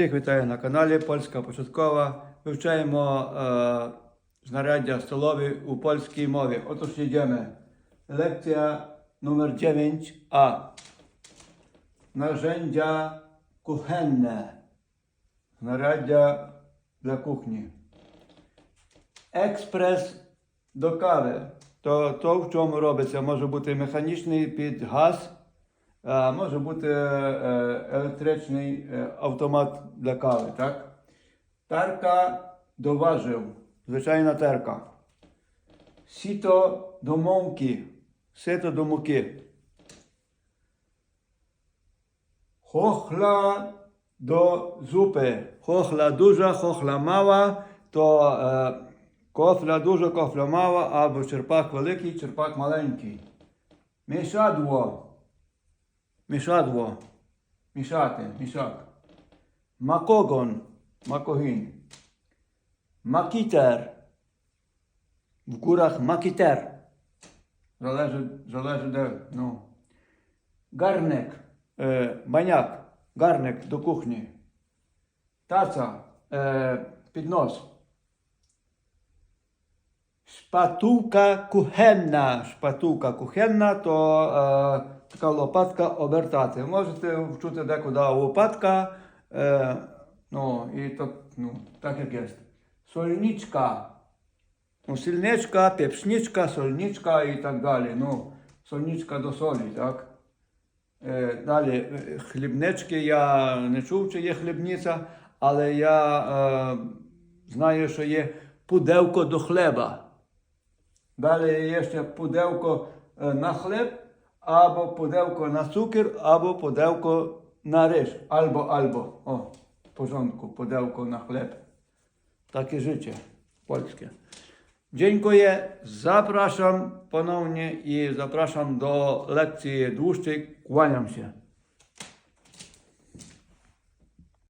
Всіх вітаю на каналі Польська Початкова. Вивчаємо е, знаряддя столові у польській мові. Отож йдемо. Лекція номер 9а. Narzędzia kuchenne. Знаряддя для кухні. Експрес до кави. То, то в чому робиться, може бути механічний під газ, а може бути е, електричний е, автомат для кави. Так? Тарка до важив. Звичайна терка. Сіто до мовки. Сито до муки. Хохла до зупи. Хохла duża, хохла мала, то е, кофля дуже, кофля мала, або черпак великий, черпак маленький. Мішадло. Мішадло. Мішати, мішак. Макогон. Макогін. Макітер. В гурах макітер. Залежить, залежить де. Ну. Гарник. Е, баняк. Гарник до кухні. Таца. Е, піднос. Шпатулка кухенна. Шпатулка кухенна то е, така лопатка обертати. Можете вчути декуди лопатка. Е, ну, і то, ну, так як є. Сольничка. Ну, сільничка, пепшничка, сольничка і так далі. Ну, сольничка до солі, так? Далі, хлібнички я не чув, чи є хлібниця, але я е, знаю, що є пудевко до хліба. Dalej jeszcze pudełko e, na chleb, albo pudełko na cukier, albo pudełko na ryż. Albo, albo. O, w porządku, pudełko na chleb. Takie życie polskie. Dziękuję, zapraszam ponownie i zapraszam do lekcji dłuższej. Kłaniam się.